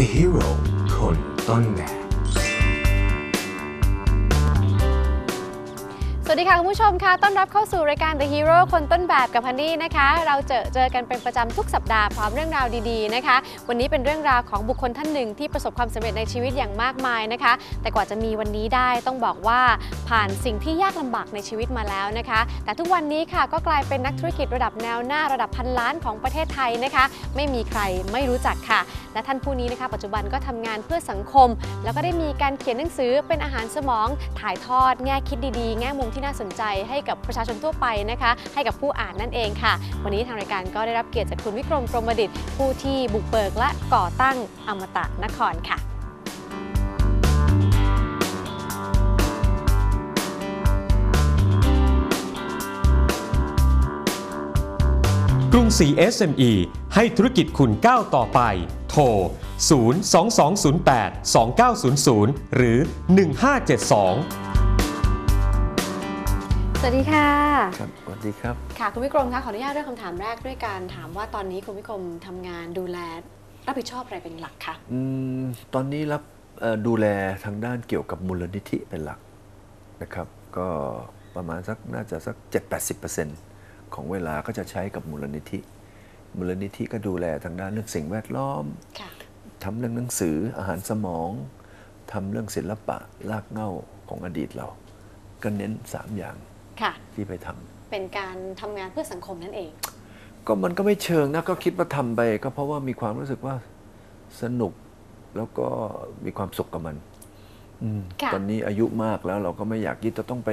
The Hero คน วัสดีค่ะ คุณผู้ชมค่ะ ต้อนรับเข้าสู่รายการ The Hero คนต้นแบบกับฮันนี่นะคะ เราเจอเจอกันเป็นประจำทุกสัปดาห์พร้อมเรื่องราวดีๆนะคะ วันนี้เป็นเรื่องราวของบุคคลท่านหนึ่งที่ประสบความสำเร็จในชีวิตอย่างมากมายนะคะ แต่กว่าจะมีวันนี้ได้ต้องบอกว่าผ่านสิ่งที่ยากลำบากในชีวิตมาแล้วนะคะ แต่ทุกวันนี้ค่ะก็กลายเป็นนักธุรกิจระดับแนวหน้าระดับพันล้านของประเทศไทยนะคะ ไม่มีใครไม่รู้จักค่ะ และท่านผู้นี้นะคะ ปัจจุบันก็ทำงานเพื่อสังคม แล้วก็ได้มีการเขียนหนังสือเป็นอาหารสมองถ่ายทอดแง่คิดดีๆ แง่มุมที่น่าสนใจให้กับประชาชนทั่วไปนะคะ ให้กับผู้อ่านนั่นเองค่ะ วันนี้ทางรายการก็ได้รับเกียรติจากคุณวิกรมกรมดิตผู้ที่บุกเบิกและก่อตั้งอมตะนครค่ะกรุงศรี SME ให้ธุรกิจคุณก้าวต่อไป โทร 02208 2900 หรือ 1572 สวัสดีค่ะครับสวัสดีครับ ค่ะคุณวิกรมคะขออนุญาตเริ่มคำถามแรกด้วยการถามว่าตอนนี้คุณวิกรมทำงานดูแลรับผิดชอบอะไรเป็นหลักคะอืมตอนนี้รับเอ่อดูแลทางด้านเกี่ยวกับมูลนิธิเป็นหลักนะครับ ก็ประมาณสักน่าจะสัก 7-80%ของเวลาก็จะใช้กับมูลนิธิ มูลนิธิก็ดูแลทางด้านเรื่องสิ่งแวดล้อมค่ะทำเรื่องหนังสืออาหารสมองทำเรื่องศิลปะลากเหง้าของอดีตเรา ก็เน้น 3 อย่าง ค่ะ ที่ไปทำเป็นการทำงานเพื่อสังคมนั่นเอง ก็มันก็ไม่เชิงนะก็คิดว่าทำไป ก็เพราะว่ามีความรู้สึกว่าสนุกแล้วก็มีความสุขกับมันอมค่ะ ตอนนี้อายุมากแล้วเราก็ไม่อยากยึดจะต้องไป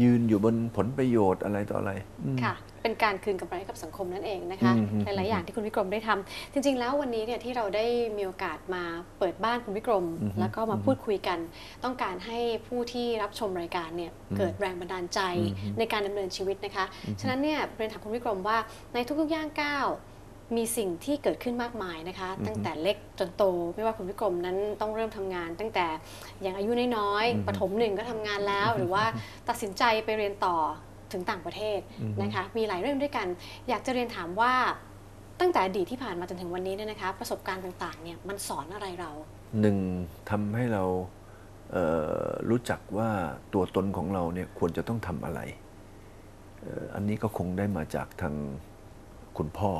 ยืนอยู่บนผลประโยชน์อะไรต่ออะไรอืมค่ะ เป็นการคืนกำไรให้กับสังคมนั่นเองนะคะอืมอืมหลาย ๆ อย่างที่คุณวิกรมได้ทำจริง ๆ แล้ววันนี้เนี่ยที่เราได้มีโอกาสมาเปิดบ้านคุณวิกรมอือฮึแล้วก็มาพูดคุยกัน ต้องการให้ผู้ที่รับชมรายการเนี่ยเกิดแรงบันดาลใจอือฮึในการดำเนินชีวิตนะคะ ฉะนั้นเนี่ยเรียนถามคุณวิกรมว่าในทุกๆย่างก้าว มีสิ่งที่เกิดขึ้นมากมายนะคะ ตั้งแต่เล็กจนโต ไม่ว่าคุณวิกรมนั้นต้องเริ่มทำงาน ตั้งแต่ยังอายุน้อยๆประถมหนึ่งก็ทำงานแล้ว หรือว่าตัดสินใจไปเรียนต่อถึงต่างประเทศนะคะ มีหลายเรื่องด้วยกัน อยากจะเรียนถามว่าตั้งแต่อดีตที่ผ่านมาจนถึงวันนี้เนี่ยนะคะ ประสบการณ์ต่างๆเนี่ยมันสอนอะไรเราหนึ่งทำให้เราเอ่อรู้จักว่าตัวตนของเราเนี่ยควรจะต้องทำอะไรเอ่ออันนี้ก็คงได้มาจากทางคุณพ่อ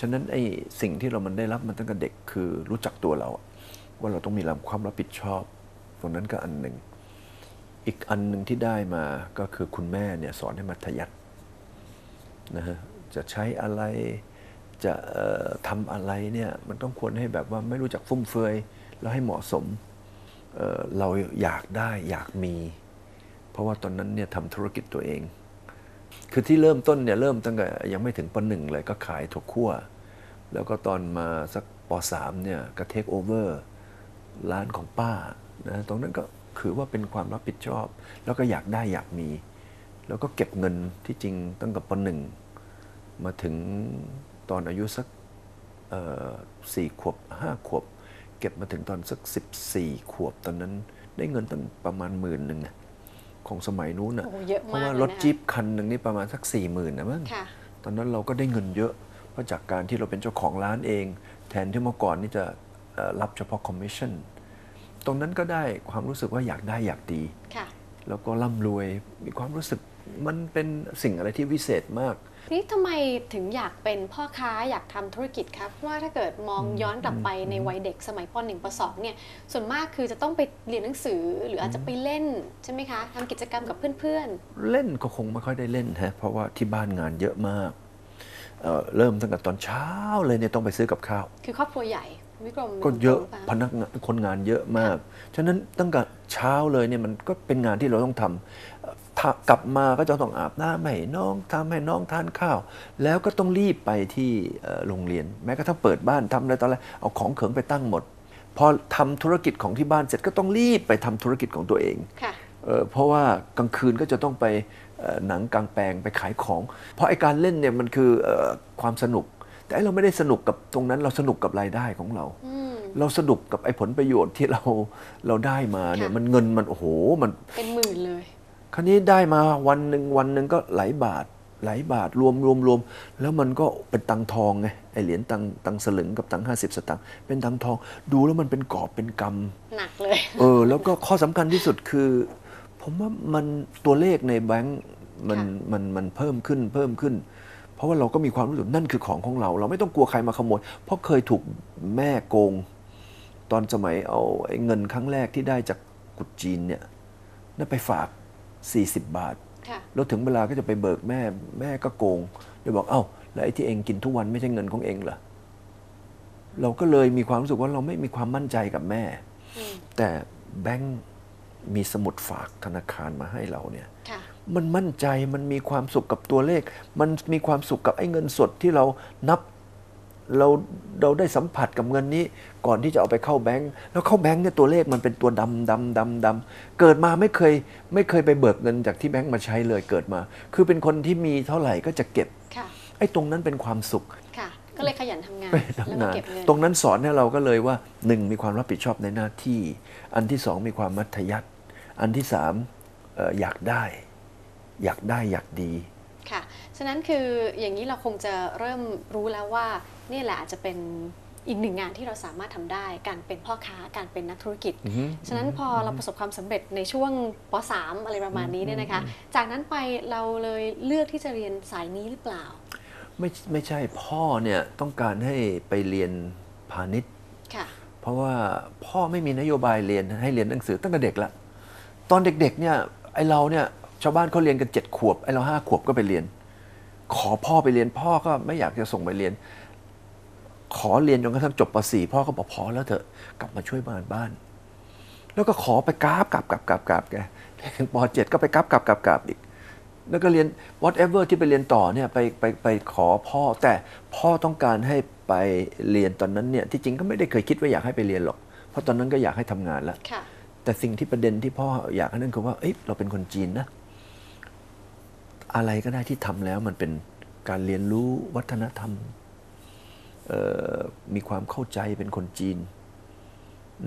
ฉะนั้นไอ้สิ่งที่เรามันได้รับมันตั้งแต่เด็กคือรู้จักตัวเรา ว่าเราต้องมีความรับผิดชอบ ตรงนั้นก็อันหนึ่ง อีกอันหนึ่งที่ได้มาก็คือคุณแม่เนี่ยสอนให้มัธยัตินะฮะจะใช้อะไรจะเอ่อทำอะไรเนี่ยมันต้องควรให้แบบว่าไม่รู้จักฟุ่มเฟือยแล้วให้เหมาะสมเเราอยากได้อยากมี เพราะว่าตอนนั้นเนี่ยทำธุรกิจตัวเอง คือที่เริ่มต้นเนี่ยเริ่มตั้งแต่ยังไม่ถึงปหนึ่งเลยก็ขายถั่วคั่ว แล้วก็ตอนมาสักปสามเนี่ยก็เทคโอเวอร์ร้านของป้านะตรงนั้นก็คือว่าเป็นความรับผิดชอบ แล้วก็อยากได้อยากมี แล้วก็เก็บเงินที่จริงตั้งแต่ปหนึ่งมาถึงตอนอายุสักสี่ขวบห้าขวบ เก็บมาถึงตอนสักสิบสี่ขวบตอนนั้นได้เงินตั้งประมาณหมื่นหนึ่งนะ ของสมัยนู้นนะโอ้โหเยอะเพมากราะว่าเลยรถนะคะจี๊ปคันหนึ่งนี่ประมาณสักสี่หมื่นนะมั้งค่ะตอนนั้นเราก็ได้เงินเยอะเพราะจากการที่เราเป็นเจ้าของร้านเอง แทนที่เมื่อก่อนนี่จะเอ่อรับเฉพาะคอมมิชชั่นตรงนั้นก็ได้ความรู้สึกว่าอยากได้อยากดีค่ะแล้วก็ร่ำรวยมีความรู้สึกมันเป็นสิ่งอะไรที่วิเศษมากที นี้ทำไมถึงอยากเป็นพ่อค้าอยากทำธุรกิจครับ เพราะว่าถ้าเกิดมองย้อนกลับไปในวัยเด็กสมัยป .1 ป .2 เนี่ย ส่วนมากคือจะต้องไปเรียนหนังสือหรืออาจจะไปเล่นใช่ไหมคะทำกิจกรรมกับเพื่อนเล่นก็คงไม่ค่อยได้เล่นฮะเพราะว่าที่บ้านงานเยอะมากเอ่อเริ่มตั้งแต่ตอนเช้าเลยเนี่ยต้องไปซื้อกับข้าวๆคือครอบครัวใหญ่วิกรมก็เยอะป็นพนักงานคนงานเยอะมาก ฉะนั้นตั้งแต่เช้าเลยเนี่ยมันก็เป็นงานที่เราต้องทำเอ่อถ้า กลับมาก็จะต้องอาบน้ำให้น้องทำให้น้องทานข้าว แล้วก็ต้องรีบไปที่เอ่อโรงเรียน แม้กระทั่งเปิดบ้านทำอะไรตอนอะไรเอาของเขิงไปตั้งหมด พอทำธุรกิจของที่บ้านเสร็จก็ต้องรีบไปทำธุรกิจของตัวเองค่ะเอ่อเพราะว่ากลางคืนก็จะต้องไปเอ่อหนังกลางแปลงไปขายของ เพราะไอการเล่นเนี่ยมันคือเอ่อความสนุก แต่ไอ้เราไม่ได้สนุกกับตรงนั้นเราสนุกกับรายได้ของเราอืมเราสนุกกับไอ้ผลประโยชน์ที่เราเราได้มาเนี่ยค่ะมันเงินมันโอ้โหมันเป็นหมื่นเลยค ราวนี้ได้มาวันหนึ่งวันหนึ่งก็หลายบาทหลายบาทรวมรวมรวมแล้วมันก็เป็นตังค์ทองไงไอเหรียญตังค์ตังค์สลึงกับตังค์ห้าสิบสตางค์เป็นตังค์ทอง ดูแล้วมันเป็นกอบเป็นกำหนักเลย เออ แล้วก็ข้อสำคัญที่สุดคือ ผมว่ามันตัวเลขในแบงก์มันค่ะมันมันเพิ่มขึ้นเพิ่มขึ้น เพราะว่าเราก็มีความรู้สึกนั่นคือของของเรา เราไม่ต้องกลัวใครมาขโมย เพราะเคยถูกแม่โกง ตอนสมัยเอาไอ้เงินครั้งแรกที่ได้จากกุดจีนเนี่ยนั่นไปฝาก 40 บาทค่ะแล้วถึงเวลาก็จะไปเบิกแม่แม่ก็โกงเลยบอกเอ้าแล้วไอ้ที่เองกินทุกวันไม่ใช่เงินของเองเหรอเราก็เลยมีความรู้สึกว่าเราไม่มีความมั่นใจกับแม่อืมแต่แบงก์มีสมุดฝากธนาคารมาให้เราเนี่ยค่ะมันมั่นใจมันมีความสุขกับตัวเลข มันมีความสุขกับไอ้เงินสดที่เรานับ เราเราได้สัมผัสกับเงินนี้ ก่อนที่จะเอาไปเข้าแบงก์แล้วเข้าแบงก์เนี่ยตัวเลขมันเป็นตัวดำดำดำดำเกิดมาไม่เคยไม่เคยไปเบิกเงินจากที่แบงก์มาใช้เลยเกิดมา คือเป็นคนที่มีเท่าไหร่ก็จะเก็บค่ะไอ้ตรงนั้นเป็นความสุขค่ะก็เลยขยันทำงานไปแล้วทำก็งานเก็บเงินตรงนั้นสอนให้เราก็เลยว่าหนึ่งมีความรับผิดชอบในหน้าที่ อันที่สองมีความมัธยัติอันที่สามเอ่ออยากได้ อยากได้อยากดีค่ะ ฉะนั้นคืออย่างนี้เราคงจะเริ่มรู้แล้วว่านี่แหละอาจจะเป็นอีกหนึ่งงานที่เราสามารถทำได้ การเป็นพ่อค้าการเป็นนักธุรกิจอือฮึฉะนั้นพอเราประสบความสำเร็จในช่วงป .3 อะไรประมาณนี้เนี่ยนะคะ จากนั้นไปเราเลยเลือกที่จะเรียนสายนี้หรือเปล่า ไม่ไม่ใช่พ่อเนี่ยต้องการให้ไปเรียนพาณิชย์ค่ะเพราะว่าพ่อไม่มีนโยบายเรียนให้เรียนหนังสือตั้งแต่เด็กละตอนเด็กๆเนี่ยไอเราเนี่ยชาวบ้านเขาเรียนกันเจ็ดขวบไอเราห้าขวบก็ไปเรียน ขอพ่อไปเรียนพ่อก็ไม่อยากจะส่งไปเรียน ขอเรียนจนกระทั่งจบป .4 พ่อก็บอกพอแล้วเถอะกลับมาช่วยบ้านบ้าน แล้วก็ขอไปกราบกราบกราบกราบกราบแกถึงป .7 ก็ไปกราบกราบกราบกราบอีกแล้วก็เรียน whatever ที่ไปเรียนต่อเนี่ยไปไปไปขอพ่อ แต่พ่อต้องการให้ไปเรียนตอนนั้นเนี่ยที่จริงก็ไม่ได้เคยคิดว่าอยากให้ไปเรียนหรอก เพราะตอนนั้นก็อยากให้ทำงานแล้วค่ะแต่สิ่งที่ประเด็นที่พ่ออยากให้นั่นคือว่าเอ้ยเราเป็นคนจีนนะ อะไรก็ได้ที่ทำแล้วมันเป็นการเรียนรู้วัฒนธรรมเอ่อมีความเข้าใจเป็นคนจีน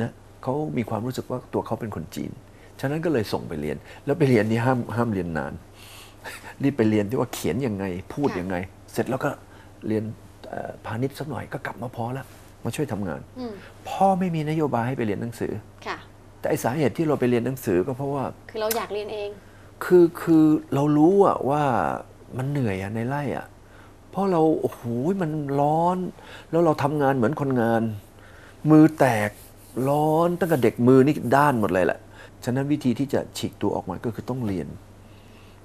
นะเขามีความรู้สึกว่าตัวเขาเป็นคนจีน ฉะนั้นก็เลยส่งไปเรียน แล้วไปเรียนนี่ห้ามห้ามเรียนนาน รีบไปเรียนที่ว่าเขียนยังไง พูดค่ะยังไง เสร็จแล้วก็เรียนเอ่อพาณิชย์สักหน่อยก็กลับมาพอแล้วมาช่วยทำงานอืมพ่อไม่มีนโยบายให้ไปเรียนหนังสือค่ะแต่ไอสาเหตุที่เราไปเรียนหนังสือก็เพราะว่า คือเราอยากเรียนเอง คือคือเรารู้อะว่ามันเหนื่อยอะในไร่อะเพราะเราโอ้โหมันร้อน แล้วเราทำงานเหมือนคนงาน มือแตกร้อนตั้งแต่เด็กมือนี่ด้านหมดเลยแหละฉะนั้นวิธีที่จะฉีกตัวออกมาก็คือต้องเรียน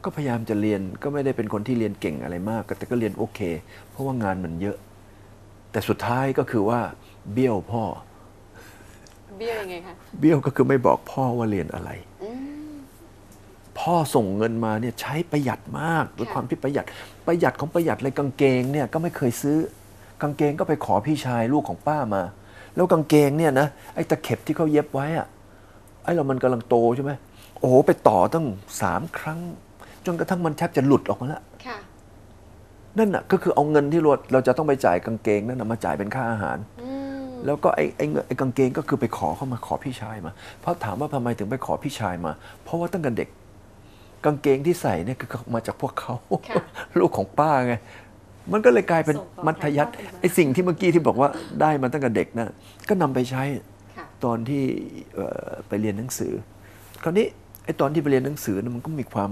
ก็พยายามจะเรียนก็ไม่ได้เป็นคนที่เรียนเก่งอะไรมาก แต่ก็เรียนโอเค เพราะว่างานมันเยอะ แต่สุดท้ายก็คือว่า เบี้ยวพ่อ เบี้ยวยังไงคะ เบี้ยวก็คือไม่บอกพ่อว่าเรียนอะไรอืม พ่อส่งเงินมาเนี่ยใช้ประหยัดมากด้วยค่ะความที่ประหยัดประหยัดของประหยัดเลยกางเกงเนี่ยก็ไม่เคยซื้อกางเกงก็ไปขอพี่ชายลูกของป้ามา แล้วกางเกงเนี่ยนะไอ้ตะเข็บที่เขาเย็บไว้อะไอ้เรามันกำลังโตใช่ไหมโอ้โหไปต่อตั้งสามครั้ง จนกระทั่งมันแทบจะหลุดออกมาแล้วค่ะนั่นน่ะก็คือเอาเงินที่เราเราจะต้องไปจ่ายกางเกงนั่นนะมาจ่ายเป็นค่าอาหารอืมแล้วก็ไอ้ไอ้เงินไอ้กางเกงก็คือไปขอเข้ามาขอพี่ชายมา เพราะถามว่าทำไมถึงไปขอพี่ชายมา เพราะว่าตั้งแต่เด็ก กางเกงที่ใส่เนี่ยคือมาจากพวกเขาค่ะลูกของป้าไงมันก็เลยกลายเป็นส่งต่อมัธยัติถ่ายทอดกันมาไอ้สิ่งที่เมื่อกี้ที่บอกว่าได้มาตั้งแต่เด็กนะก็นำไปใช้ค่ะตอนที่เอ่อไปเรียนหนังสือ คราวนี้ไอ้ตอนที่ไปเรียนหนังสือนะมันก็มีความ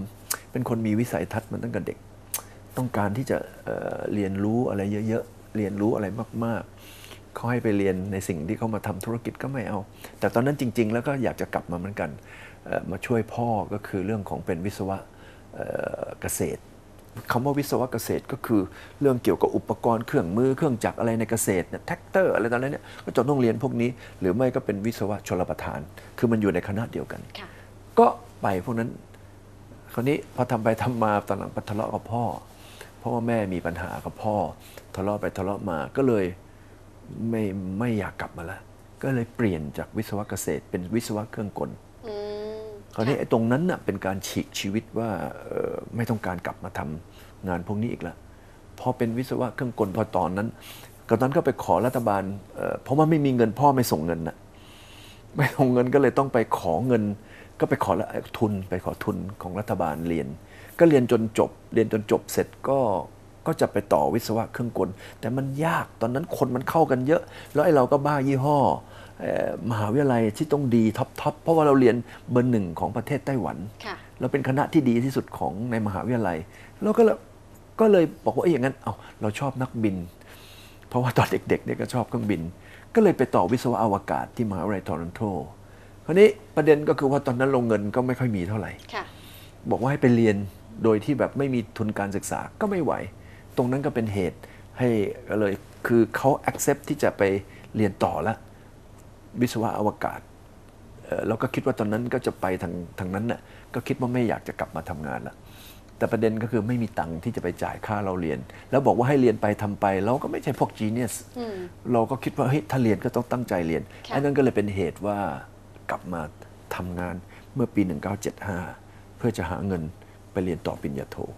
เป็นคนมีวิสัยทัศน์มันตั้งแต่เด็ก ต้องการที่จะเอ่อเรียนรู้อะไรเยอะๆเรียนรู้อะไรมากๆเขาให้ไปเรียนในสิ่งที่เขามาทำธุรกิจก็ไม่เอา แต่ตอนนั้นจริง ๆ แล้วก็อยากจะกลับมาเหมือนกันเอ่อ มาช่วยพ่อก็คือเรื่องของเป็นวิศวะเอ่อเกษตรคำว่าวิศวะเกษตรก็คือเรื่องเกี่ยวกับอุปกรณ์เครื่องมือเครื่องจักรอะไรในเกษตรเนี่ยแท็กเตอร์อะไรตอนนั้นเนี่ยก็จะต้องเรียนพวกนี้ หรือไม่ก็เป็นวิศวะชลประทาน คือมันอยู่ในคณะเดียวกันค่ะก็ไปพวกนั้นคราวนี้พอทำไปทำมาตอนหลังไปทะเลาะกับพ่อ เพราะว่าแม่มีปัญหากับพ่อ ทะเลาะไปทะเลาะมาก็เลยไม่ไม่อยากกลับมาละก็เลยเปลี่ยนจากวิศวะเกษตร เป็นวิศวะเครื่องกลอืม คราวนี้ไอ้ตรงนั้นน่ะเป็นการฉีกชีวิตว่าเอ่อไม่ต้องการกลับมาทำงานพวกนี้อีกแล้วพอเป็นวิศวะเครื่องกลพอตอนนั้นก็ตอนนั้นก็ไปขอรัฐบาลเอ่อเพราะว่าไม่มีเงินพ่อไม่ส่งเงินน่ะไม่ส่งเงินก็เลยต้องไปขอเงิน ก็ไปขอละทุนไปขอทุนของรัฐบาลเรียน ก็เรียนจนจบ เรียนจนจบเสร็จก็ ก็จะไปต่อวิศวะเครื่องกล แต่มันยากตอนนั้นคนมันเข้ากันเยอะ แล้วไอ้เราก็บ้ายี่ห้อเอ่อมหาวิทยาลัยที่ต้องดีท็อปทอปเพราะว่าเราเรียนเบอร์หนึ่งของประเทศไต้หวันค่ะเราเป็นคณะที่ดีที่สุดของในมหาวิทยาลัยเราก็เลยก็เลยบอกว่าเอ้ยอย่างนั้นเอาเราชอบนักบิน เพราะว่าตอนเด็กๆเนี่ยก็ชอบเครื่องบิน ก็เลยไปต่อวิศวะอวกาศที่มหาวิทยาลัยทอร์อนโตคราวนี้ประเด็นก็คือว่าตอนนั้นลงเงินก็ไม่ค่อยมีเท่าไหร่ค่ะบอกว่าให้ไปเรียนโดยที่แบบไม่มีทุนการศึกษาก็ไม่ไหว ตรงนั้นก็เป็นเหตุให้ก็เลยคือเขา accept ที่จะไปเรียนต่อละวิศวะอวกาศเอ่อเราก็คิดว่าตอนนั้นก็จะไปทางทางนั้นน่ะก็คิดว่าไม่อยากจะกลับมาทำงานละแต่ประเด็นก็คือไม่มีตังค์ที่จะไปจ่ายค่าเราเรียน แล้วบอกว่าให้เรียนไปทำไปเราก็ไม่ใช่พวก genius อืมเราก็คิดว่าเฮ้ยถ้าเรียนก็ต้องตั้งใจเรียนค่ะอันนั้นก็เลยเป็นเหตุว่ากลับมาทำงานเมื่อปี 1975 เพื่อจะหาเงินไปเรียนต่อปริญญาโทโอ้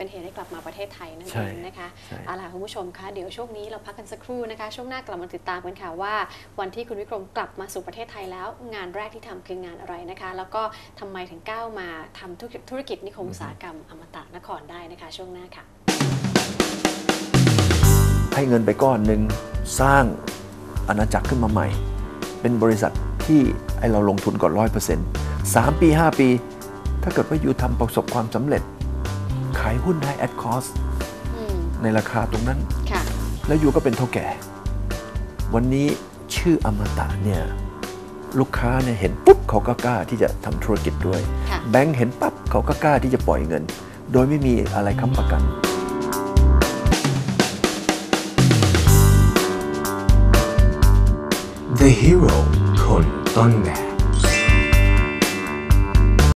เป็นเหตุให้กลับมาประเทศไทยนั่นใช่เองนะคะใช่เอาล่ะคุณผู้ชมคะเดี๋ยวช่วงนี้เราพักกันสักครู่นะคะ ช่วงหน้ากลับมาติดตามกันค่ะว่า วันที่คุณวิกรมกลับมาสู่ประเทศไทยแล้ว งานแรกที่ทำคืองานอะไรนะคะ แล้วก็ทำไมถึงก้าวมาทำธุรกิจธุรกิจนิคมอุตสาหกรรมอมตะนครได้นะคะ ช่วงหน้าค่ะ ให้เงินไปก้อนหนึ่งสร้างอาณาจักรขึ้นมาใหม่ เป็นบริษัทที่ไอเราลงทุนก่อนร้อยเปอร์เซ็นต์สามปี5ปี ถ้าเกิดว่าอยู่ทำประสบความสำเร็จ ขายหุ้นได้ at cost อืมในราคาตรงนั้นค่ะแล้วอยู่ก็เป็นเท่าแก่ วันนี้ชื่ออมตะเนี่ยลูกค้าเนี่ยเห็นปุ๊บเขาก็กล้าที่จะทำธุรกิจด้วยค่ะแบงค์เห็นปั๊บเขาก็กล้าที่จะปล่อยเงิน โดยไม่มีอะไรค้ำประกัน The Hero คนต้นแบบ